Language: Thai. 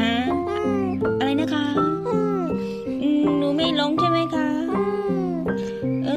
อ่อะไรนะคะ อืมหนูไม่ลงใช่ไหมคะ เออ